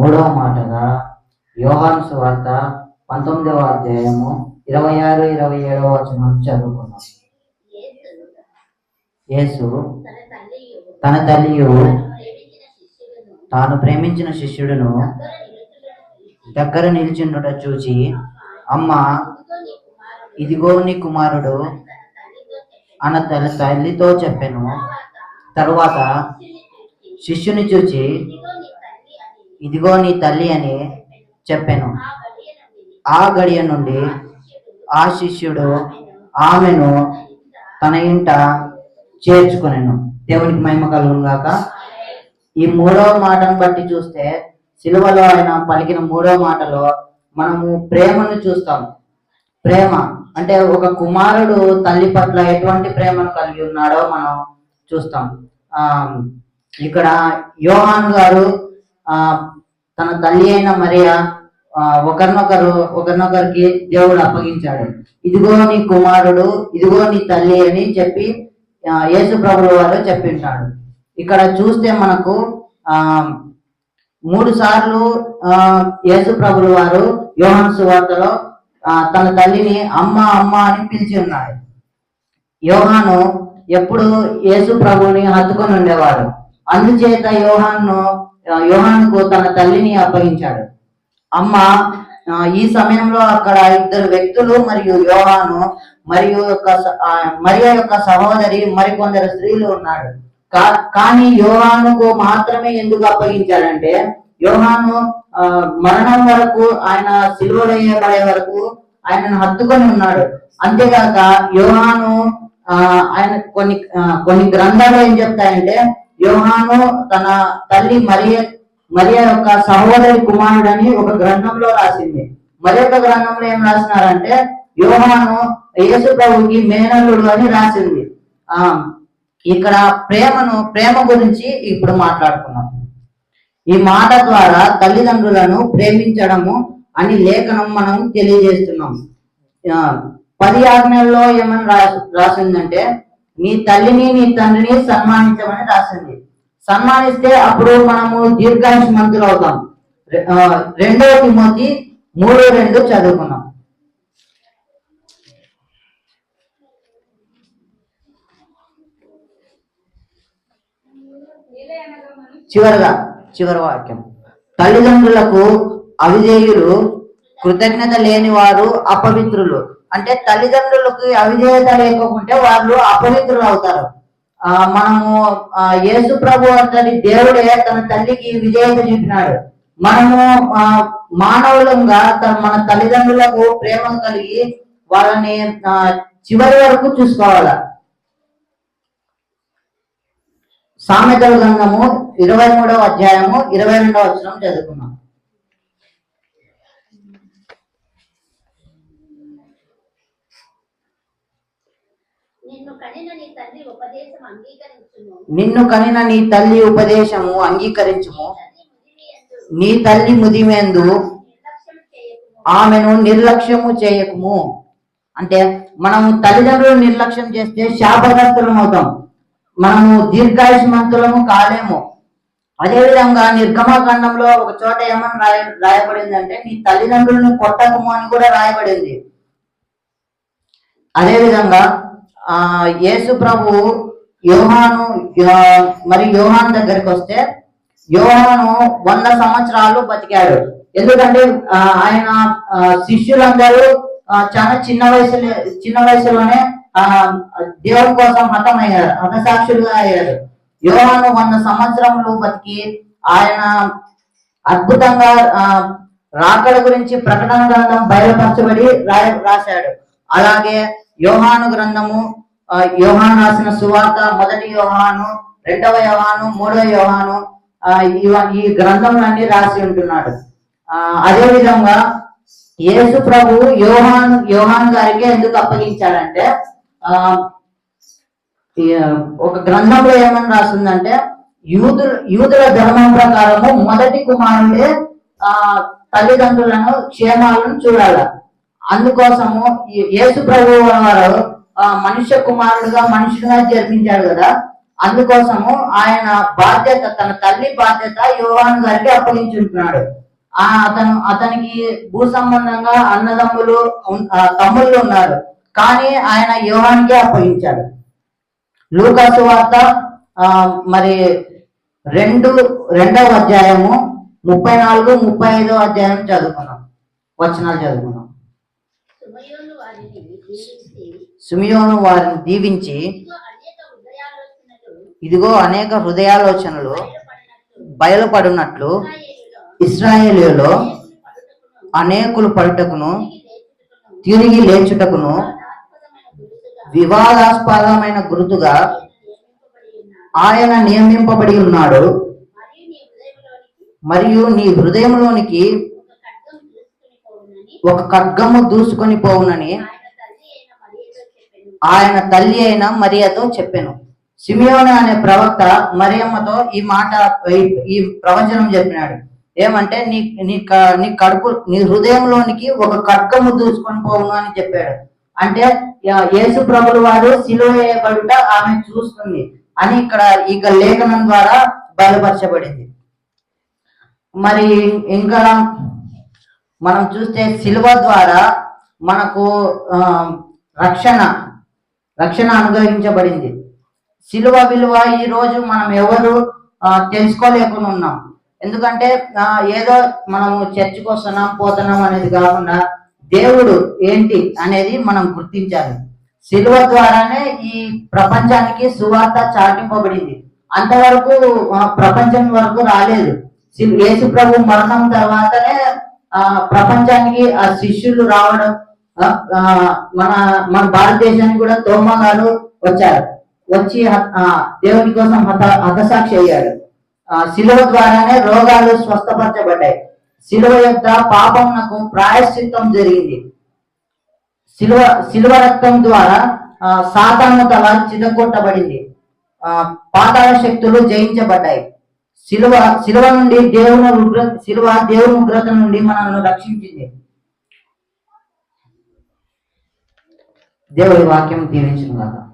మూడవ మాటగా యోహాను సువార్త పంతొమ్మిదవ అధ్యాయము ఇరవై ఆరు ఇరవై ఏడవ వచనం చదువుకున్నాం యేసు తన తల్లియు తన తల్లియు తాను ప్రేమించిన శిష్యుడును దగ్గర నిలిచిండుట చూచి అమ్మ ఇదిగో నీ కుమారుడు తల్లితో అన్న తన తల్లితో చెప్పాను. తరువాత శిష్యుని శిష్యుని చూచి ఇదిగో నీ తల్లి అని చెప్పాను. ఆ గడియ నుండి ఆ శిష్యుడు ఆమెను తన ఇంట చేర్చుకునేను. దేవునికి మహిమ కలుగును గాక. ఈ మూడవ మాటను బట్టి చూస్తే సిలువలో ఆయన పలికిన మూడవ మాటలో మనము ప్రేమను చూస్తాం. ప్రేమ అంటే ఒక కుమారుడు తల్లి పట్ల ఎటువంటి ప్రేమను కలిగి ఉన్నాడో మనం చూస్తాం. ఆ ఇక్కడ యోహాన్ గారు తన తల్లి అయిన మరియా ఆ, ఒకరినొకరు ఒకరినొకరికి దేవుడు అప్పగించాడు. ఇదిగో నీ కుమారుడు ఇదిగో నీ తల్లి అని చెప్పి యేసు ప్రభువు వారు చెప్పింటాడు. ఇక్కడ చూస్తే మనకు ఆ మూడు సార్లు ఆ, యేసు ప్రభులు వారు యోహాన్ సువార్తలో ఆ, తన తల్లిని అమ్మ అమ్మ అని పిలిచి ఉన్నాడు యోహాను ఎప్పుడు యేసు ప్రభుని హత్తుకొని ఉండేవాడు అందుచేత యోహాన్ను యోహానుకు తన తల్లిని అప్పగించాడు. అమ్మ ఈ సమయంలో అక్కడ ఇద్దరు వ్యక్తులు మరియు యోహాను మరియు యొక్క మరియా యొక్క సహోదరి మరికొందరు స్త్రీలు ఉన్నాడు కా- కానీ యోహానుకు మాత్రమే ఎందుకు అప్పగించాడంటే యోహాను ఆ, మరణం వరకు ఆయన సిలువలో వేయబడే వరకు ఆయనను హత్తుకొని ఉన్నాడు. అంతేగాక యోహాను ఆయన కొన్ని కొన్ని గ్రంథాలు ఏం చెప్తాయంటే యోహాను తన తల్లి మరియ మరియ యొక్క సహోదరి కుమారుడని ఒక గ్రంథంలో రాసింది. మరి యొక్క గ్రంథంలో ఏం రాసినారంటే యోహాను యేసు ప్రభుకి మేనల్లుడు అని రాసింది. ఆ ఇక్కడ ప్రేమను ప్రేమ గురించి ఇప్పుడు మాట్లాడుకున్నాం ఈ మాట ద్వారా తల్లిదండ్రులను ప్రేమించడము అని లేఖనం మనం తెలియజేస్తున్నాం. ఆ, పది ఆజ్ఞల్లో ఏమని రాసి రాసిందంటే నీ తల్లిని నీ తండ్రిని సన్మానించమని రాసింది. సన్మానిస్తే అప్పుడు మనము దీర్ఘాయుష్మంతులు అవుతాం. రె- రెండవ తిమోతి మూడు రెండు చదువుకున్నాం చివరిగా చివరి వాక్యం. తల్లిదండ్రులకు అవిధేయులు కృతజ్ఞత లేని వారు అపవిత్రులు. అంటే తల్లిదండ్రులకు అవిధేయత లేకుంటే వాళ్ళు అపవిత్రులు అవుతారు. ఆ మనము యేసు ప్రభు అంతటి దేవుడే తన తల్లికి విధేయత చూపినాడు. మనము మానవులంగా తన మన తల్లిదండ్రులకు ప్రేమ కలిగి వాళ్ళని చివరి వరకు చూసుకోవాలి? సామెతల గ్రంథము ఇరవై మూడవ అధ్యాయము ఇరవై రెండవ వచనం చదువుకున్నాం నిన్ను కనిన నీ తల్లి ఉపదేశము అంగీకరించుము. నీ తల్లి ముదిమేందు ఆమెను నిర్లక్ష్యము చేయకము. అంటే మనము తల్లిదండ్రులు నిర్లక్ష్యం చేస్తే శాపగ్రస్తులం అవుతాం. మనము దీర్ఘాయుష్మంతులము కాలేము. అదేవిధంగా నిర్గమకాండంలో ఒక చోట ఏమని రాయ రాయబడిందంటే నీ తల్లిదండ్రులను కొట్టకము అని కూడా రాయబడింది. అదేవిధంగా యేసు ప్రభు యోహాను మరి యోహాన్ దగ్గరికి వస్తే యోహాను వంద సంవత్సరాలు బతికాడు. ఎందుకంటే ఆ, ఆయన ఆ, శిష్యులందరూ చాలా చిన్న వయసులో చిన్న వయసులోనే ఆ దేవుని కోసం హతమయ్యారు హతసాక్షులుగా అయ్యారు. యోహాను వంద సంవత్సరములు బతికి ఆయన అద్భుతంగా ఆ, రాకడ గురించి ప్రకటన గ్రంథం బయలుపరచబడి రాయ రాశాడు. అలాగే యోహాను గ్రంథము యోహాను రాసిన సువార్త మొదటి యోహాను రెండవ యోహాను మూడవ యోహాను ఆ, ఈ గ్రంథములన్నీ రాసి ఉంటున్నాడు. ఆ, అదే విధంగా యేసు ప్రభు యోహాన్ యోహాన్ గారికి ఎందుకు అప్పగించాడంటే ఆ ఒక గ్రంథంలో ఏమని రాస్తుందంటే యూదుల యూదుల ధర్మం ప్రకారము మొదటి కుమారుడే ఆ తల్లిదండ్రులను క్షేమాలను చూడాలి. అందుకోసము యేసు ప్రభు వారు మనుష్య కుమారుడుగా మనుషుడుగా జన్మించాడు కదా. అందుకోసము ఆయన బాధ్యత తన తల్లి బాధ్యత యోహాను గారికి అప్పగించుంటున్నాడు. ఆ అతను అతనికి భూ సంబంధంగా అన్నదమ్ములు తమ్ముళ్ళు ఉన్నారు. కానీ ఆయన యోహానికే అప్పగించాడు. లూకాసు వార్త మరి రెండు రెండవ అధ్యాయము ముప్పై నాలుగు ముప్పై ఐదో అధ్యాయం చదువుకున్నాం. వచనాలు చదువుకున్నాం. సుమియోను వారిని దీవించి ఇదిగో అనేక హృదయాలోచనలు బయలుపడినట్లు ఇస్రాయేలీలో అనేకులు పడుటకును తిరిగి లేచుటకును వివాదాస్పదమైన గురుతుగా ఆయన నియమింపబడి ఉన్నాడు. మరియు నీ హృదయంలోనికి ఒక ఖడ్గము దూసుకొని పోవునని ఆయన తల్లి అయిన మరియతో చెప్పాను. సిమియోను అనే ప్రవక్త మరియమ్మతో ఈ మాట ఈ- ప్రవచనం చెప్పినాడు. ఏమంటే నీ నీ నీ కడుపు నీ హృదయంలోనికి ఒక ఖడ్గము దూసుకొని పోవును అని చెప్పాడు. అంటే యేసు ప్రభులు వారు సిలువేయబడుట ఆమె చూస్తుంది అని ఇక్కడ ఇక లేఖనం ద్వారా బయలుపరచబడింది. మరి ఇంకా మనం చూస్తే సిలువ ద్వారా మనకు రక్షణ రక్షణ అనుగ్రహించబడింది. సిలువ విలువ ఈరోజు మనం ఎవరు తెలుసుకోలేకుండా ఉన్నాం. ఎందుకంటే ఏదో మనము చర్చికి వస్తున్నాం పోతున్నాం అనేది కాకుండా దేవుడు ఏంటి అనేది మనం గుర్తించాలి. సిలువ ద్వారానే ఈ ప్రపంచానికి సువార్త చాటింపబడింది. అంతవరకు ప్రపంచం వరకు రాలేదు. సి- యేసు ప్రభు మరణం తర్వాతనే ఆ ప్రపంచానికి ఆ శిష్యులు రావడం ఆ, మన మన భారతదేశానికి కూడా తోమ గారు వచ్చారు. వచ్చి ఆ, దేవుని కోసం హత హతసాక్షి అయ్యాడు ఆ, శిలువ ద్వారానే రోగాలు స్వస్థపరచబడ్డాయి. శిలువ యొక్క పాపమునకు ప్రాయశ్చిత్తం జరిగింది. శిలువ శిలువ రక్తం ద్వారా ఆ, సాతాను తల చిదగొట్టబడింది ఆ, పాతాళ శక్తులు జయించబడ్డాయి. శిలువ శిలువ నుండి దేవుని ఉగ్ర శిలువ దేవుని ఉగ్రత నుండి మనల్ని రక్షించింది. దేవుడి వాక్యం దీవించిన కాక